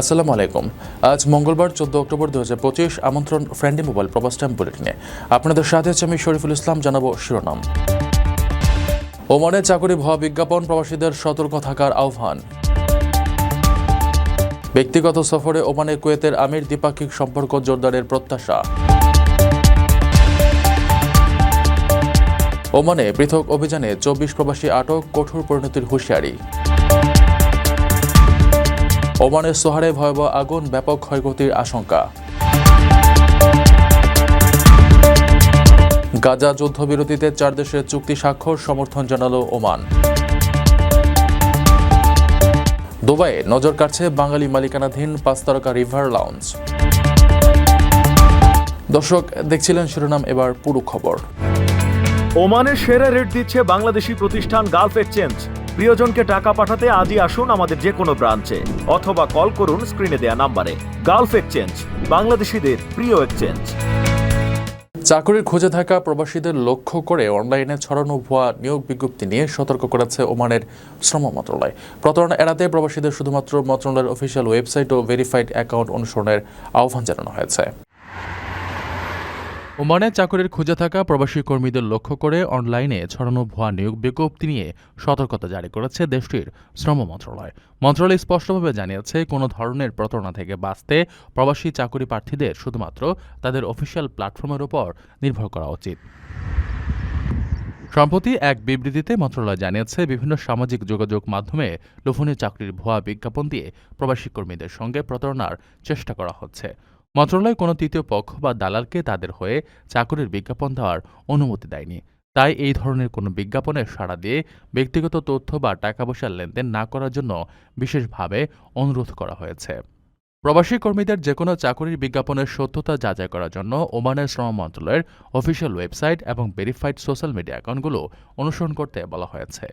আসসালামু আলাইকুম। আজ মঙ্গলবার, চোদ্দ অক্টোবর দু হাজার পঁচিশ, আমন্ত্রণ ফ্রেন্ডলি মোবাইল প্রবাস টাইম বুলেটিনে। আপনাদের সাথে আছি আমি শরীফুল ইসলাম, জানাব শিরোনাম। ওমানে চাকরি ভুয়া বিজ্ঞাপন, প্রবাসীদের সতর্ক থাকার আহ্বান। ব্যক্তিগত সফরে ওমানে কুয়েতের আমির দ্বিপাক্ষিক সম্পর্ক জোরদারের প্রত্যাশা। ওমানে পৃথক অভিযানে চব্বিশ প্রবাসী আটক, কঠোর পরিণতির হুঁশিয়ারি। ওমানের সোহারে ভয়াবহ আগুন, ব্যাপক ক্ষয়ক্ষতির আশঙ্কা। গাজা যুদ্ধবিরতিতে চার দেশের চুক্তি স্বাক্ষর, সমর্থন জানালো ওমান। দুবাইয়ে নজর কাটছে বাঙালি মালিকানাধীন পাঁচ তারকা রিভার লাউঞ্জ। দর্শক, দেখছিলেন শিরোনাম, এবার পুরো খবর। ওমানের সেরা রেট দিচ্ছে বাংলাদেশি প্রতিষ্ঠান গালফ এক্সচেঞ্জ। প্রিয়জনকে টাকা পাঠাতে আজই আসুন আমাদের যে কোনো ব্রাঞ্চে, অথবা কল করুন স্ক্রিনে দেয়া নাম্বারে। গালফ এক্সচেঞ্জ, বাংলাদেশিদের প্রিয় এক্সচেঞ্জ। চাকরির খোঁজে থাকা প্রবাসীদের লক্ষ্য করে অনলাইনে ছড়ানো ভুয়া নিয়োগ বিজ্ঞপ্তি নিয়ে সতর্ক করেছে ওমানের শ্রম মন্ত্রণালয়। প্রতারণা এড়াতে প্রবাসীদের শুধুমাত্র মন্ত্রণালয়ের অফিসিয়াল ওয়েবসাইট ও ভেরিফাইড অ্যাকাউন্ট অনুসরণের আহ্বান জানানো হয়েছে। ওমানে চাকরির খুঁজে থাকা প্রবাসী কর্মীদের লক্ষ্য করে অনলাইনে ছড়ানো ভুয়া নিয়োগ বিজ্ঞপ্তি নিয়ে সতর্কতা জারি করেছে দেশটির শ্রম মন্ত্রণালয়। মন্ত্রণালয় স্পষ্টভাবে জানিয়েছে, কোনো ধরনের প্রতারণা থেকে বাঁচতে প্রবাসী চাকরি প্রার্থীদের শুধুমাত্র তাদের অফিসিয়াল প্ল্যাটফর্মের উপর নির্ভর করা উচিত। সম্প্রতি এক বিবৃতিতে মন্ত্রণালয় জানিয়েছে, বিভিন্ন সামাজিক যোগাযোগ মাধ্যমে লোভনীয় চাকরির ভুয়া বিজ্ঞাপন দিয়ে প্রবাসী কর্মীদের সঙ্গে প্রতারণার চেষ্টা করা হচ্ছে। মন্ত্রণালয় কোনো তৃতীয় পক্ষ বা দালালকে তাদের হয়ে চাকরির বিজ্ঞাপন দেওয়ার অনুমতি দেয়নি। তাই এই ধরনের কোনো বিজ্ঞাপনে সাড়া দিয়ে ব্যক্তিগত তথ্য বা টাকা পয়সার লেনদেন না করার জন্য বিশেষভাবে অনুরোধ করা হয়েছে। প্রবাসী কর্মীদের যে কোনো চাকরির বিজ্ঞাপনের সত্যতা যাচাই করার জন্য ওমানের শ্রম মন্ত্রণালয়ের অফিসিয়াল ওয়েবসাইট এবং ভেরিফাইড সোশ্যাল মিডিয়া অ্যাকাউন্টগুলো অনুসরণ করতে বলা হয়েছে।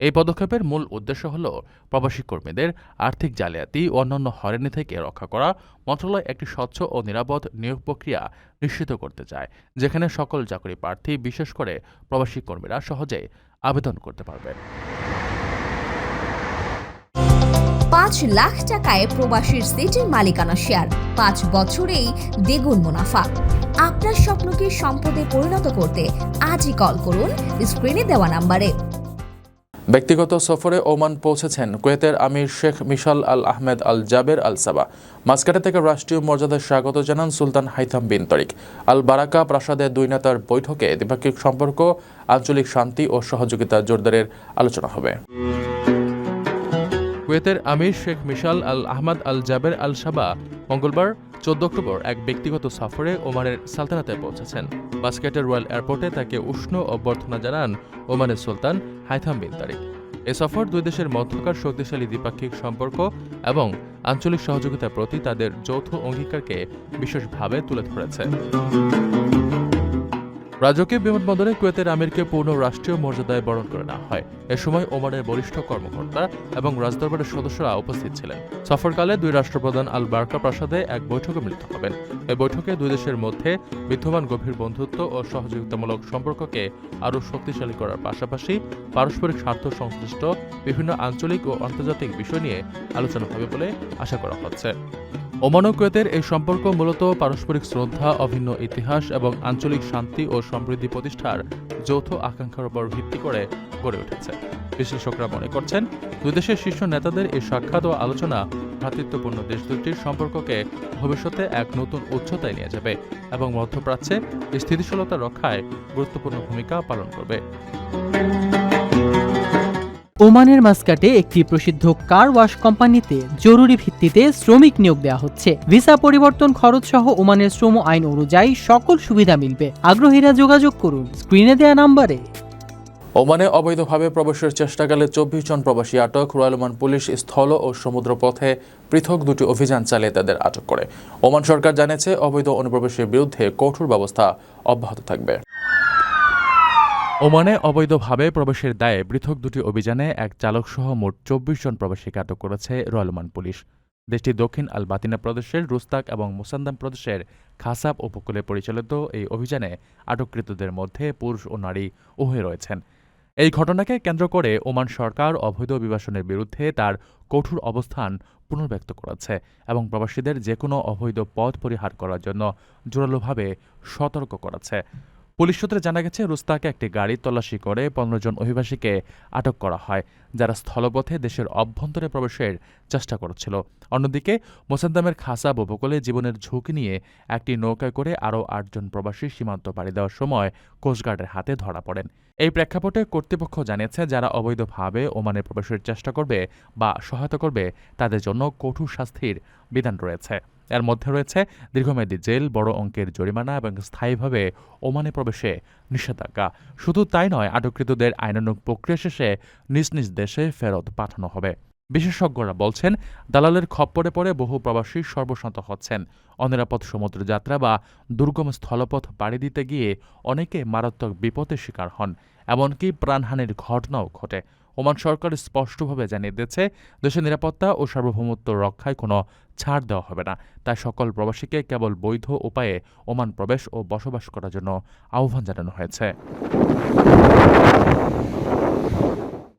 এই পদক্ষেপের মূল উদ্দেশ্য হল প্রবাসী কর্মীদের আর্থিক জালিয়াতি ও অন্যান্য হয়রানি থেকে রক্ষা করা, মন্ত্রণালয় একটি স্বচ্ছ ও নিরাপদ নিয়োগ প্রক্রিয়া নিশ্চিত করতে চায়, যেখানে সকল চাকরি প্রার্থী, বিশেষ করে প্রবাসী কর্মীরা সহজে আবেদন করতে পারবেন পাঁচ লাখ টাকায় প্রবাসীর সিটির মালিকানা শেয়ার, পাঁচ বছরেই দ্বিগুণ মুনাফা। আপনার স্বপ্নকে সম্পদে পরিণত করতে আজই কল করুন স্ক্রিনে দেওয়া নাম্বারে। ব্যক্তিগত সফরে ওমান পৌঁছেছেন কুয়েতের আমির শেখ মিশাল আল আহমেদ আল জাবের আল সাবা। মাস্কাটে থেকে রাষ্ট্রীয় মর্যাদায় স্বাগত জানান সুলতান হাইথাম বিন তরিক। আল বারাকা প্রাসাদে দুই নেতার বৈঠকে দ্বিপাক্ষিক সম্পর্ক, আঞ্চলিক শান্তি ও সহযোগিতা জোরদারের আলোচনা হবে। কুয়েতের আমির শেখ মিশাল আল আহমদ আল জাবের আল সাবা মঙ্গলবার চোদ্দ অক্টোবর এক ব্যক্তিগত সফরে ওমানের সালতানাতে পৌঁছেছেন। বাস্কেটের রয়্যাল এয়ারপোর্টে তাকে উষ্ণ অভ্যর্থনা জানান ওমানের সুলতান হাইথাম বিন তারিক। এ সফর দুই দেশের মধ্যকার শক্তিশালী দ্বিপাক্ষিক সম্পর্ক এবং আঞ্চলিক সহযোগিতার প্রতি তাদের যৌথ অঙ্গীকারকে বিশেষভাবে তুলে ধরেছে। রাজকীয় বিমানবন্দরে কুয়েতের আমিরকে পূর্ণ রাষ্ট্রীয় মর্যাদায় বরণ করে নেওয়া হয়। এ সময় ওমানের বরিষ্ঠ কর্মকর্তা এবং রাজদরবারের সদস্যরা উপস্থিত ছিলেন। সফরকালে দুই রাষ্ট্রপ্রধান আল বার্কা প্রাসাদে এক বৈঠকে মিলিত হবেন। এই বৈঠকে দুই দেশের মধ্যে বিদ্যমান গভীর বন্ধুত্ব ও সহযোগিতামূলক সম্পর্ককে আরও শক্তিশালী করার পাশাপাশি পারস্পরিক স্বার্থ সংশ্লিষ্ট বিভিন্ন আঞ্চলিক ও আন্তর্জাতিক বিষয় নিয়ে আলোচনা হবে বলে আশা করা হচ্ছে। ওমান ও কুয়েতের এই সম্পর্ক মূলত পারস্পরিক শ্রদ্ধা, অভিন্ন ইতিহাস এবং আঞ্চলিক শান্তি ও সমৃদ্ধি প্রতিষ্ঠার যৌথ আকাঙ্ক্ষার উপর ভিত্তি করে গড়ে উঠেছে। বিশ্লেষকরা মনে করছেন, দুই দেশের শীর্ষ নেতাদের এই সাক্ষাৎ ও আলোচনা ভ্রাতৃত্বপূর্ণ দেশ দুটির সম্পর্ককে ভবিষ্যতে এক নতুন উচ্চতায় নিয়ে যাবে এবং মধ্যপ্রাচ্যে স্থিতিশীলতা রক্ষায় গুরুত্বপূর্ণ ভূমিকা পালন করবে। ওমানের মাস্কাটে একটি প্রসিদ্ধ কার ওয়াশ কোম্পানিতে জরুরি ভিত্তিতে শ্রমিক নিয়োগ দেওয়া হচ্ছে। ভিসা পরিবর্তন খরচ সহ ওমানের শ্রম আইন অনুযায়ী সকল সুবিধা মিলবে। আগ্রহীরা যোগাযোগ করুন। স্ক্রিনে দেওয়া নাম্বারে। ওমানে অবৈধভাবে প্রবেশের চেষ্টাকালে চব্বিশ জন প্রবাসী আটক। রয়্যাল ওমান পুলিশ স্থল ও সমুদ্র পথে পৃথক দুটি অভিযান চালিয়ে তাদের আটক করে। ওমান সরকার জানিয়েছে, অবৈধ অনুপ্রবেশের বিরুদ্ধে কঠোর ব্যবস্থা অব্যাহত থাকবে। ওমানে অবৈধভাবে প্রবেশের দায়ে পৃথক দুটি অভিযানে এক চালকসহ মোট চব্বিশ জন প্রবাসীকে আটক করেছে রয়্যাল ওমান পুলিশ। দেশটির দক্ষিণ আল বাতিনা প্রদেশের রুস্তাক এবং মুসান্দাম প্রদেশের খাসাব উপকূলে পরিচালিত এই অভিযানে আটককৃতদের মধ্যে পুরুষ ও নারী উভয় রয়েছেন। এই ঘটনাকে কেন্দ্র করে ওমান সরকার অবৈধ অভিবাসনের বিরুদ্ধে তার কঠোর অবস্থান পুনর্ব্যক্ত করেছে এবং প্রবাসীদের যে কোনো অবৈধ পথ পরিহার করার জন্য জোরালোভাবে সতর্ক করেছে। পুলিশ সূত্রে জানা গেছে, রুস্তাকে একটি গাড়ি তল্লাশি করে পনেরো জন অভিবাসীকে আটক করা হয়, যারা স্থলপথে দেশের অভ্যন্তরে প্রবেশের চেষ্টা করছিল। অন্যদিকে, মোসাদ্দামের খাসা উপকূলে জীবনের ঝুঁকি নিয়ে একটি নৌকায় করে আরও আটজন প্রবাসী সীমান্ত পাড়ি দেওয়ার সময় কোস্টগার্ডের হাতে ধরা পড়েন। এই প্রেক্ষাপটে কর্তৃপক্ষ জানিয়েছে, যারা অবৈধভাবে ওমানে প্রবেশের চেষ্টা করবে বা সহায়তা করবে, তাদের জন্য কঠোর শাস্তির বিধান রয়েছে। এর মধ্যে রয়েছে, দীর্ঘমেয়াদী জেল, বড় অঙ্কের জরিমানা এবং স্থায়ীভাবে ওমানে প্রবেশে নিষেধাজ্ঞা। শুধু তাই নয়, আটককৃতদের আইনানুগ প্রক্রিয়া শেষে নিজ নিজ দেশে ফেরত পাঠানো হবে। বিশেষজ্ঞরা বলছেন, দালালের খপ্পরে পড়ে বহু প্রবাসী সর্বশান্ত হচ্ছেন। অনিরাপদ সমুদ্রযাত্রা বা দুর্গম স্থলপথ পাড়ি দিতে গিয়ে অনেকে মারাত্মক বিপদের শিকার হন, এমনকি প্রাণহানির ঘটনাও ঘটে। ওমান সরকার স্পষ্টভাবে জানিয়ে দিয়েছে, দেশের নিরাপত্তা ও সার্বভৌমত্ব রক্ষায় কোনো ছাড় দেওয়া হবে না। তাই সকল প্রবাসীকে কেবল বৈধ উপায়ে ওমান প্রবেশ ও বসবাস করার জন্য আহ্বান জানানো হয়েছে।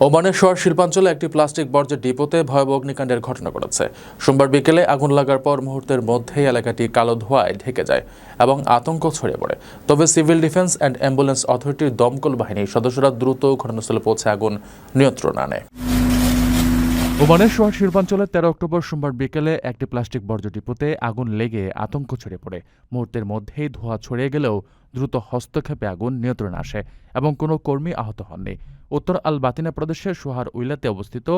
ওমানের শহর শিল্পাঞ্চলে একটি প্লাস্টিক বর্জ্য ডিপোতে ভয়াবহ অগ্নিকাণ্ডের ঘটনা ঘটেছে। সোমবার বিকেলে আগুন লাগার পর মুহূর্তের মধ্যেই এলাকাটি কালো ধোঁয়ায় ঢেকে যায় এবং আতঙ্ক ছড়িয়ে পড়ে। তবে সিভিল ডিফেন্স অ্যান্ড অ্যাম্বুলেন্স অথরিটির দমকল বাহিনীর সদস্যরা দ্রুত ঘটনাস্থলে পৌঁছে আগুন নিয়ন্ত্রণ আনে। ওমানের শহর শিল্পাঞ্চলে তেরো অক্টোবর সোমবার বিকেলে একটি প্লাস্টিক বর্জ্য ডিপোতে আগুন লেগে আতঙ্ক ছড়িয়ে পড়ে। মুহূর্তের মধ্যেই ধোঁয়া ছড়িয়ে গেলেও দ্রুত হস্তক্ষেপে আগুন নিয়ন্ত্রণে আসে এবং কোনো কর্মী আহত হননি। উত্তর আল বাতিনা প্রদেশের সোহার উইলাতে অবস্থিত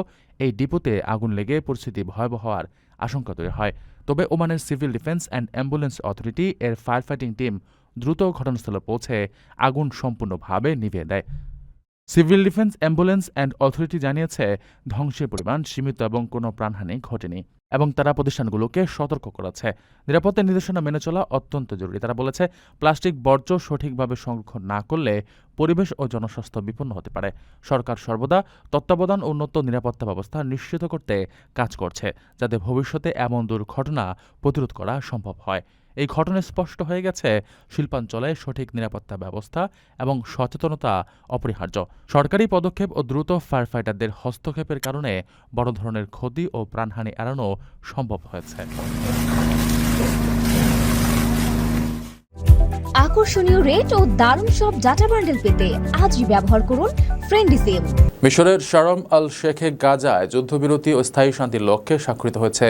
এই ডিপোতে আগুন লেগে পরিস্থিতি ভয়াবহ হওয়ার আশঙ্কা তৈরি হয়। তবে ওমানের civil defence and ambulance authority এর ফায়ার ফাইটিং টিম দ্রুত ঘটনাস্থলে পৌঁছে আগুন সম্পূর্ণভাবে নিভিয়ে দেয়। Civil defence, ambulance and authority জানিয়েছে, ধ্বংসের পরিমাণ সীমিত এবং কোনো প্রাণহানি ঘটেনি এবং তারা প্রতিষ্ঠানগুলোকে সতর্ক করেছে। নিরাপত্তা নির্দেশনা মেনে চলা অত্যন্ত জরুরি। তারা বলেছে, প্লাস্টিক বর্জ্য সঠিকভাবে সংরক্ষণ না করলে পরিবেশ ও জনস্বাস্থ্য বিপন্ন হতে পারে। সরকার সর্বদা তত্ত্বাবধান উন্নত নিরাপত্তা ব্যবস্থা নিশ্চিত করতে কাজ করছে, যাতে ভবিষ্যতে এমন দুর্ঘটনা প্রতিরোধ করা সম্ভব হয়। এই ঘটনায় স্পষ্ট হয়ে গেছে। শিল্পাঞ্চলে সঠিক নিরাপত্তা ব্যবস্থা এবং সচেতনতা অপরিহার্য। সরকারি পদক্ষেপ ও দ্রুত ফায়ার ফাইটারদের হস্তক্ষেপের কারণে বড় ধরনের ক্ষতি ও প্রাণহানি এড়ানো সম্ভব হয়েছে। আকর্ষণীয় রেট ও দারুণ সব ডাটা বান্ডেল পেতে আজই ব্যবহার করুন ফ্রেন্ডি সিম মিশরের শারম আল শেখে গাজায় যুদ্ধবিরতি ও স্থায়ী শান্তির লক্ষ্যে স্বাক্ষরিত হয়েছে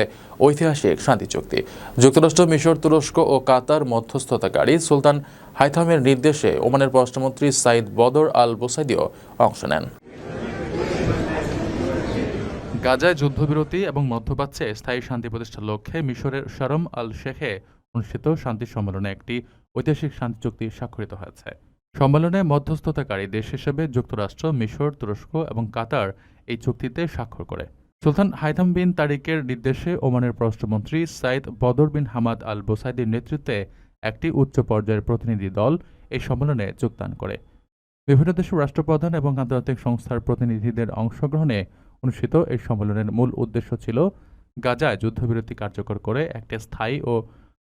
ঐতিহাসিক শান্তি চুক্তি। যুক্তরাষ্ট্র, মিশর, তুরস্ক ও কাতার মধ্যস্থতাকারী সুলতান হাইথামের নির্দেশে ওমানের পররাষ্ট্রমন্ত্রী সাইদ বদর আল বোসাইদিও অংশ নেন। গাজায় যুদ্ধবিরতি এবং মধ্যপ্রাচ্যে স্থায়ী শান্তি প্রতিষ্ঠার লক্ষ্যে মিশরের শারম আল শেখে অনুষ্ঠিত শান্তি সম্মেলনে একটি ঐতিহাসিক শান্তি চুক্তি স্বাক্ষরিত হয়েছে। সম্মেলনে মধ্যস্থতাকারী দেশ হিসেবে যুক্তরাষ্ট্র, মিশর, তুরস্ক এবং কাতার এই চুক্তিতে স্বাক্ষর করে। সুলতান হাইথাম বিন তারিকের নির্দেশে ওমানের পররাষ্ট্রমন্ত্রী সাইদ বদর বিন হামাদ আল বোসাইদির নেতৃত্বে একটি উচ্চ পর্যায়ের প্রতিনিধি দল এই সম্মেলনে যোগদান করে। বিভিন্ন দেশের রাষ্ট্রপ্রধান এবং আন্তর্জাতিক সংস্থার প্রতিনিধিদের অংশগ্রহণে অনুষ্ঠিত এই সম্মেলনের মূল উদ্দেশ্য ছিল গাজায় যুদ্ধবিরতি কার্যকর করে একটি স্থায়ী ও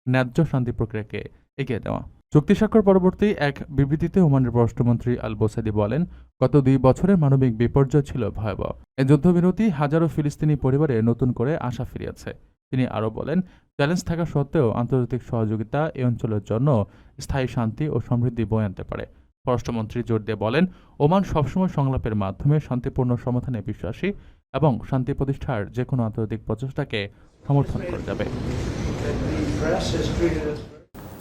ন্যায্য শান্তি প্রক্রিয়াকে এগিয়ে দেওয়া। চুক্তি স্বাক্ষর পরবর্তী এক বিবৃতিতে ওমানের পররাষ্ট্রমন্ত্রী আল বোসাদি বলেন, গত দুই বছরের মানবিক বিপর্যয় ছিল ভয়াবহ। এই যুদ্ধবিরতি হাজারো ফিলিস্তিনি পরিবারে নতুন করে আশা ফিরিয়েছে। তিনি আরও বলেন, চ্যালেঞ্জ থাকা সত্ত্বেও আন্তর্জাতিক সহযোগিতা এই অঞ্চলের জন্য স্থায়ী শান্তি ও সমৃদ্ধি বয়ে আনতে পারে। পররাষ্ট্রমন্ত্রী জোর দিয়ে বলেন, ওমান সবসময় সংলাপের মাধ্যমে শান্তিপূর্ণ সমাধানে বিশ্বাসী এবং শান্তি প্রতিষ্ঠার যে কোনো আন্তর্জাতিক প্রচেষ্টাকে সমর্থন করে যাবে।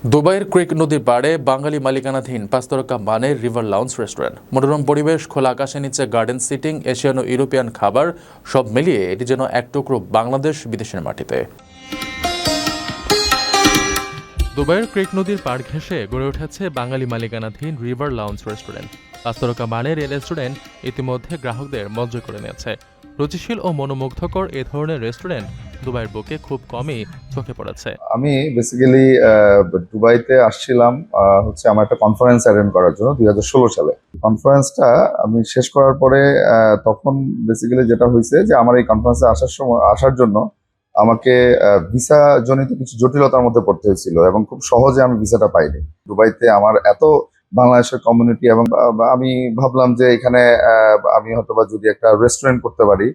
দুবাইয়ের ক্রিক নদীর পাড়ে বাঙালি মালিকানাধীন পাঁচতরকা মানের রিভার লাউন্স রেস্টুরেন্ট। মনোরম পরিবেশ, খোলা আকাশের নিচে গার্ডেন সিটিং, এশিয়ান ও ইউরোপিয়ান খাবার, সব মিলিয়ে এটি যেন এক টুকরো বাংলাদেশ বিদেশের মাটিতে। দুবাইয়ের ক্রিক নদীর পাড় ঘেঁষে গড়ে উঠেছে বাঙালি মালিকানাধীন রিভার লাউন্স রেস্টুরেন্ট। পাঁচতরকা মানের এই রেস্টুরেন্ট ইতিমধ্যে গ্রাহকদের মজ্জ করে নিয়েছে। রুচিশীল ও মনোমুগ্ধকর এ ধরনের রেস্টুরেন্ট দুবাইয়ের বুকে খুব কমই চোখে পড়েছে। আমি বেসিক্যালি দুবাইতে আসছিলাম হচ্ছে আমার একটা কনফারেন্স অ্যাটেন্ড করার জন্য দু হাজার ষোলো সালে। কনফারেন্সটা আমি শেষ করার পরে তখন বেসিক্যালি যেটা হয়েছে যে আমার এই কনফারেন্সে আসার সময়, আসার জন্য আমাকে ভিসা জনিত কিছু জটিলতার মধ্যে পড়তে হয়েছিল এবং খুব সহজে আমি ভিসাটা পাইনি। দুবাইতে আমার এত বাংলাদেশের কমিউনিটি এবং আমি ভাবলাম যে এখানে আমি হয়তোবা যদি একটা রেস্টুরেন্ট করতে পারি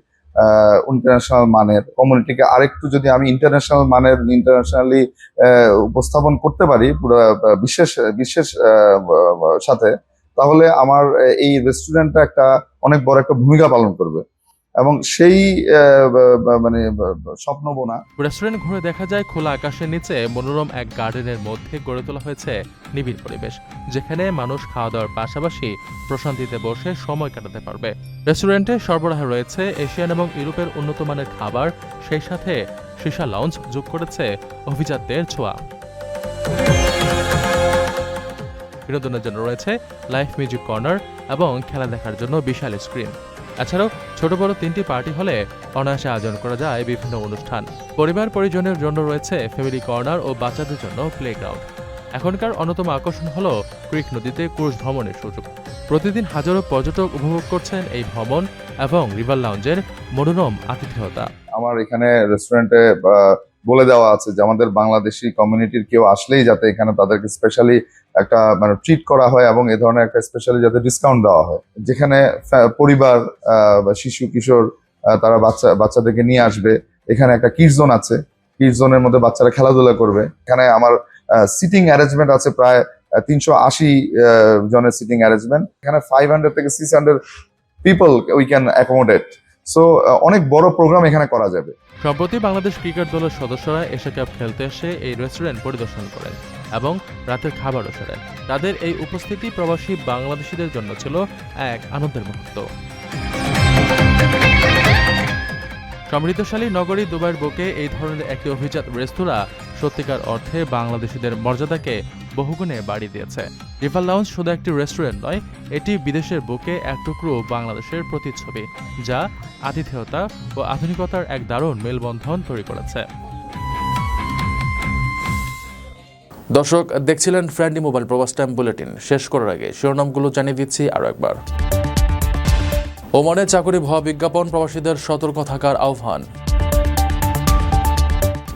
ইন্টারন্যাশনাল মানের কমিউনিটিকে আরেকটু যদি আমি ইন্টারন্যাশনাল মানের ইন্টারন্যাশনালি উপস্থাপন করতে পারি পুরো বিশেষ বিশেষ সাথে, তাহলে আমার এই রেস্টুরেন্টটা একটা অনেক বড় একটা ভূমিকা পালন করবে। এবং সেই মানে স্বপ্ন বোনা রেস্টুরেন্ট ঘুরে দেখা যায় খোলা আকাশের নিচে মনোরম এক গার্ডেনের মধ্যে গড়ে তোলা হয়েছে নিবিড় পরিবেশ, যেখানে মানুষ খাওয়া দাওয়ার পাশাপাশি প্রশান্তিতে বসে সময় কাটাতে পারবে। রেস্টুরেন্টে সরবরাহ রয়েছে এশিয়ান এবং ইউরোপের উন্নত মানের খাবার, সেই সাথে সীসা লাউঞ্জ যোগ করেছে অভিজাতদের ছোঁয়া। বিনোদনের জন্য রয়েছে লাইভ মিউজিক কর্নার এবং খেলা দেখার জন্য বিশাল স্ক্রিন। এছাড়াও ছোট বড় তিনটি পার্টি হলে অনায়াসে আয়োজন করা যায় বিভিন্ন অনুষ্ঠান। পরিবার পরিজনের জন্য রয়েছে ফ্যামিলি কর্নার ও বাচ্চাদের জন্য প্লেগ্রাউন্ড এখনকার অন্যতম আকর্ষণ হল ক্রিক নদীতে ক্রুজ ভ্রমণের সুযোগ। প্রতিদিন হাজারো পর্যটক উপভোগ করছেন এই ভ্রমণ এবং রিভার লাউঞ্জের মনোরম আতিথেয়তা। আমার এখানে রেস্টুরেন্টে বলে দেওয়া আছে যে আমাদের বাংলাদেশি কমিউনিটির কেউ আসলেই যাতে এখানে তাদেরকে স্পেশালি একটা মানে ট্রিট করা হয় এবং এ ধরনের একটা স্পেশালি যাতে ডিসকাউন্ট দেওয়া হয়। যেখানে পরিবার বা শিশু, কিশোর তারা বাচ্চা, বাচ্চাদেরকে নিয়ে আসবে। এখানে একটা কিড জোন আছে। কিড জোনের মধ্যে বাচ্চারা খেলাধুলা করবে। এখানে আমার সিটিং অ্যারেঞ্জমেন্ট আছে প্রায় তিনশো আশি জনের সিটিং অ্যারেঞ্জমেন্ট এখানে ফাইভ হান্ড্রেড থেকে six hundred people we can accommodate so অনেক বড় প্রোগ্রাম এখানে করা যাবে। সম্প্রতি বাংলাদেশ ক্রিকেট দলের সদস্যরা এশিয়া কাপ খেলতে এসে এই রেস্টুরেন্ট পরিদর্শন করেন এবং রাতের খাবারও সেরেন। তাদের এই উপস্থিতি প্রবাসী বাংলাদেশিদের জন্য ছিল এক আনন্দের মুহূর্ত। সমৃদ্ধশালী নগরী দুবাইয়ের বুকে এই ধরনের একটি অভিজাত রেস্তোরাঁ সত্যিকার অর্থে বাংলাদেশিদের মর্যাদাকে বহুগুণে বাড়িয়ে দিয়েছে। রিভার লাউঞ্জ শুধু একটি রেস্টুরেন্ট নয়, এটি বিদেশের বুকে এক টুকরো বাংলাদেশের প্রতিচ্ছবি, যা আতিথেয়তা ও আধুনিকতার এক দারুণ মেলবন্ধন তৈরি করেছে। দর্শক, দেখছিলেন friendly mobile Probash time bulletin. শেষ করার আগে শিরোনামগুলো জানিয়ে দিচ্ছি আরও একবার। ওমানে চাকরি ভুয়া বিজ্ঞাপন প্রবাসীদের সতর্ক থাকার আহ্বান।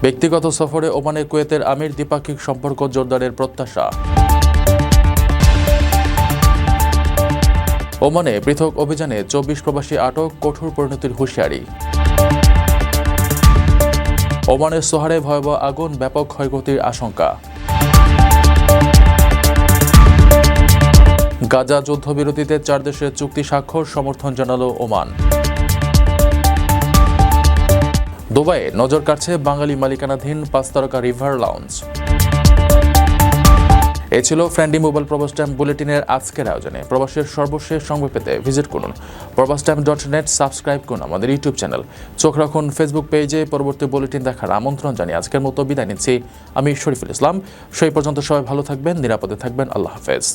ব্যক্তিগত সফরে ওমানে কুয়েতের আমির দ্বিপাক্ষিক সম্পর্ক জোরদারের প্রত্যাশা। ওমানে পৃথক অভিযানে চব্বিশ প্রবাসী আটক, কঠোর পরিণতির হুঁশিয়ারি। ওমানের সোহারে ভয়াবহ আগুন, ব্যাপক ক্ষয়ক্ষতির আশঙ্কা। গাজা যুদ্ধবিরতিতে চার দেশের চুক্তি স্বাক্ষর, সমর্থন জানালো ওমান। দুবাইয়ে নজর কাটছে বাঙালি মালিকানাধীন পাঁচ তারকা রিভার লাউঞ্জ। এ ছিল ফ্রেন্ডি মোবাইল প্রবাস টাইম বুলেটিনের আজকের আয়োজনে। প্রবাসের সর্বশেষ সংবাদ পেতে ভিজিট করুন। প্রবাস টাইম ডট নেট সাবস্ক্রাইব করুন আমাদের ইউটিউব চ্যানেল। চোখ রাখুন ফেসবুক পেজে পরবর্তী বুলেটিন দেখার আমন্ত্রণ জানিয়ে আজকের মতো বিদায় নিচ্ছি। আমি শরীফুল ইসলাম। সেই পর্যন্ত সবাই ভালো থাকবেন, নিরাপদে থাকবেন। আল্লাহ হাফেজ।